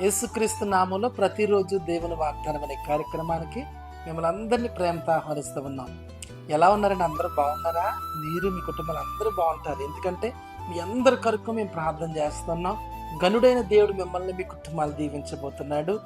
యేసుక్రీస్తు నామంలో ప్రతిరోజు దేవుని వాగ్దానం అనే కార్యక్రమానికి మిమ్మల్ని అందరినీ ప్రేమతో ఆహ్వానిస్తూ ఉన్నాం. ఎలా ఉన్నారండి? అందరూ బాగున్నారా? మీరు మీ కుటుంబాలు అందరూ బాగుంటారు. ఎందుకంటే మీ అందరి కొరకు మేము ప్రార్థన చేస్తున్నాం. గనుడైన దేవుడు మిమ్మల్ని మీ కుటుంబాలు దీవించబోతున్నాడు.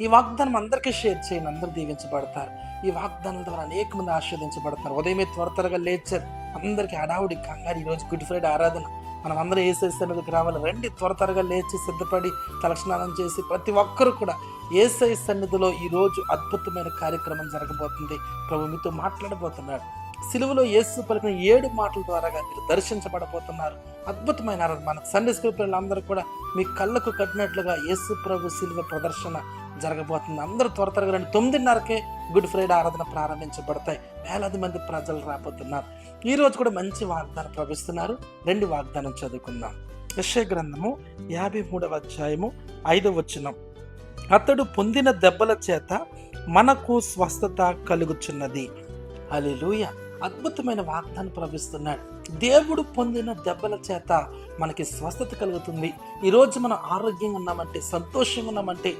ఈ వాగ్దానం అందరికీ షేర్ చేయండి. అందరూ దీవించబడతారు. ఈ వాగ్దానం ద్వారా అనేక మంది ఆస్వాదించబడతారు ఉదయమే త్వర త్వరగా లేచారు. అందరికీ హడావుడి కంగారు. ఈరోజు గుడ్ ఫ్రైడే ఆరాధన. మనం అందరూ ఏసై సన్నిధికి రావాలి రండి త్వర త్వరగా లేచి సిద్ధపడి తలస్నానం చేసి ప్రతి ఒక్కరు కూడా ఏసై సన్నిధిలో ఈరోజు అద్భుతమైన కార్యక్రమం జరగబోతుంది. ప్రభు మీతో మాట్లాడబోతున్నాడు సిలువలో యేసు పలికిన ఏడు మాటల ద్వారా మీరు దర్శించబడబోతున్నారు. అద్భుతమైన మన సండే స్కూల్ పిల్లలందరూ కూడా మీ కళ్ళకు కట్టినట్లుగా యేసు ప్రభు సిలువ ప్రదర్శన జరగబోతుంది. అందరూ త్వర త్వరగా రండి. తొమ్మిదిన్నరకే గుడ్ ఫ్రైడే ఆరాధన ప్రారంభించబడతాయి. వేలాది మంది ప్రజలు రాబోతున్నారు. ఈరోజు కూడా మంచి వాగ్దానం ప్రవేశిస్తున్నారు రెండు వాగ్దానం చదువుకుందాం. యశ్య గ్రంథము యాభై మూడవ అధ్యాయము ఐదవ వచనం. అతడు పొందిన దెబ్బల చేత మనకు స్వస్థత కలుగుచున్నది. హల్లెలూయా! అద్భుతమైన వాగ్దానం ప్రవేశిస్తున్నాడు దేవుడు పొందిన దెబ్బల చేత మనకి స్వస్థత కలుగుతుంది. ఈరోజు మనం ఆరోగ్యంగా ఉన్నామంటే సంతోషంగా ఉన్నామంటే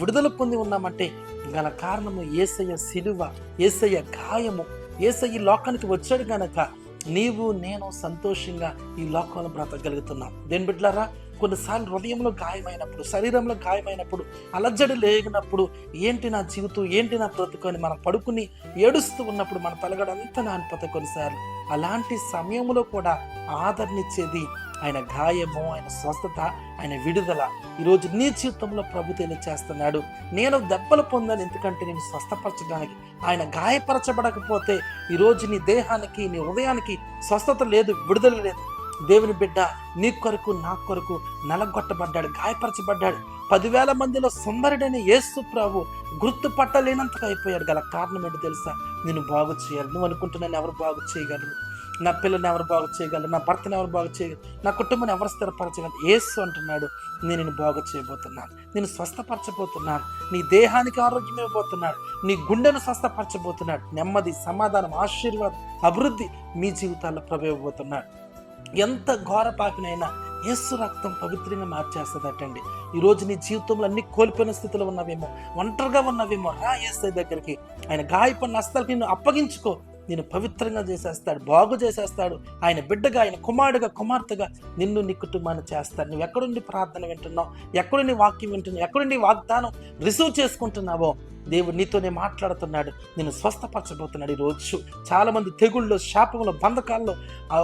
విడుదల పొంది ఉన్నామంటే గల కారణము ఏసయ్య సిలువ ఏసయ్య గాయము. ఏసయ్య ఈ లోకానికి వచ్చాడు గనక నీవు నేను సంతోషంగా ఈ లోకంలో బ్రతకగలుగుతున్నాం. దేని బిడ్డలారా కొన్నిసార్లు హృదయంలో గాయమైనప్పుడు శరీరంలో గాయమైనప్పుడు అలజడి లేగినప్పుడు ఏంటి నా జీవితం ఏంటి నా బ్రతుకొని మనం పడుకుని ఏడుస్తూ ఉన్నప్పుడు మన తలగడంతా నానిపోతాయి కొన్నిసార్లు. అలాంటి సమయంలో కూడా ఆదరణిచ్చేది ఆయన గాయము ఆయన స్వస్థత ఆయన విడుదల. ఈరోజు నీ జీవితంలో ప్రభు తెలియచేస్తున్నాడు నేను దెబ్బలు పొందాను ఎందుకంటే నేను స్వస్థపరచడానికి. ఆయన గాయపరచబడకపోతే ఈరోజు నీ దేహానికి నీ హృదయానికి స్వస్థత లేదు విడుదల లేదు. దేవుని బిడ్డ నీ కొరకు నా కొరకు నలగొట్టబడ్డాడు గాయపరచబడ్డాడు. పదివేల మందిలో సుందరుడైన యేసు ప్రభు గుర్తుపట్టలేనంతగా అయిపోయాడు. గల కారణం ఏంటో తెలుసా? నేను బాగు చేయాలి. నువ్వు అనుకుంటున్నాను ఎవరు బాగు చేయగలరు? నా పిల్లని ఎవరు బాగు చేయగలరు? నా భర్తను ఎవరు బాగు చేయగలరు? నా కుటుంబాన్ని ఎవరు స్థిరపరచగలరు? యేసు అంటున్నాడు నేను నేను బాగు చేయబోతున్నాను. నేను స్వస్థపరచబోతున్నాను. నీ దేహానికి ఆరోగ్యం ఇవ్వబోతున్నాడు నీ గుండెను స్వస్థపరచబోతున్నాడు నెమ్మది సమాధానం ఆశీర్వాదం అభివృద్ధి మీ జీవితాల్లో ప్రవేశబోతున్నాడు ఎంత ఘోర పాపినైనా యేసు రక్తం పవిత్రంగా మార్చేస్తుందటండి. ఈరోజు నీ జీవితంలో అన్ని కోల్పోయిన స్థితిలో ఉన్నవేమో ఒంటరిగా ఉన్నవేమో రా ఏసై దగ్గరికి. ఆయన గాయపడిన హస్తాలకి నిన్ను అప్పగించుకో. నేను పవిత్రంగా చేసేస్తాడు బాగు చేసేస్తాడు. ఆయన బిడ్డగా ఆయన కుమారుడుగా కుమార్తెగా నిన్ను నీ కుటుంబాన్ని చేస్తాడు. నువ్వు ఎక్కడుండి ప్రార్థన వింటున్నావు? ఎక్కడుండి వాక్యం వింటున్నావు? ఎక్కడుండి వాగ్దానం రిసీవ్ చేసుకుంటున్నావో? దేవుడు నీతోనే మాట్లాడుతున్నాడు. నేను స్వస్థపరచబోతున్నాడు ఈరోజు. చాలామంది తెగుళ్ళు శాపంలో బంధకాల్లో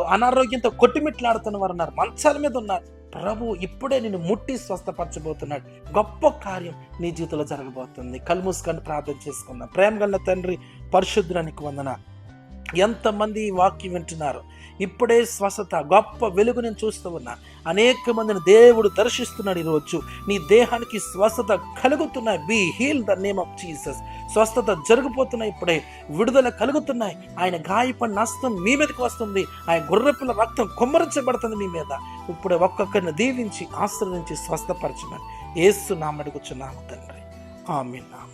అనారోగ్యంతో కొట్టిమిట్లాడుతున్న వారు ఉన్నారు. మంచాల మీద ఉన్నారు. ప్రభు ఇప్పుడే నిన్ను ముట్టి స్వస్థపరచబోతున్నాడు. గొప్ప కార్యం నీ జీవితంలో జరగబోతుంది. కలుమూసుకొని ప్రార్థన చేసుకుందాం. ప్రేమ గల తండ్రి పరిశుద్ధానికి వందన ఎంతమంది ఈ వాక్యం వింటున్నారు? ఇప్పుడే స్వస్థత గొప్ప వెలుగు నేను చూస్తూ ఉన్నా. అనేక మందిని దేవుడు దర్శిస్తున్నాడు ఈరోజు. నీ దేహానికి స్వస్థత కలుగుతున్నాయి. Be heal the name of Jesus స్వస్థత జరిగిపోతున్నాయి ఇప్పుడే. విడుదల కలుగుతున్నాయి. ఆయన గాయపడిన నష్టం మీ మీదకి వస్తుంది. ఆయన గుర్రపిల్ల రక్తం కుమ్మరించబడుతుంది మీ మీద. ఇప్పుడే ఒక్కొక్కరిని దీవించి ఆశ్రయించి స్వస్థపరచమని ఏసు నామడుగుచున్నాము తండ్రి. ఆమె నామ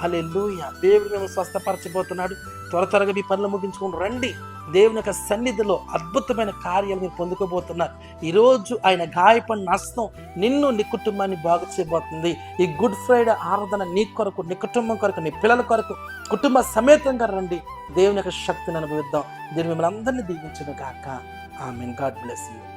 హల్లెలూయ. దేవుడు మేము స్వస్థపరచబోతున్నాడు. త్వర త్వరగా మీ పనులు ముగించుకొని రండి. దేవుని యొక్క సన్నిధిలో అద్భుతమైన కార్యాలు మీరు పొందుకోబోతున్నారు. ఈరోజు ఆయన గాయపడిన నష్టం నిన్ను నీ కుటుంబాన్ని బాగు చేయబోతుంది. ఈ గుడ్ ఫ్రైడే ఆరాధన నీ కొరకు నీ కుటుంబం కొరకు నీ పిల్లల కొరకు కుటుంబ సమేతంగా రండి. దేవుని యొక్క శక్తిని అనుభవిద్దాం. దీన్ని మిమ్మల్ని అందరినీ దీవించను గాక. ఆమెన్. God bless you.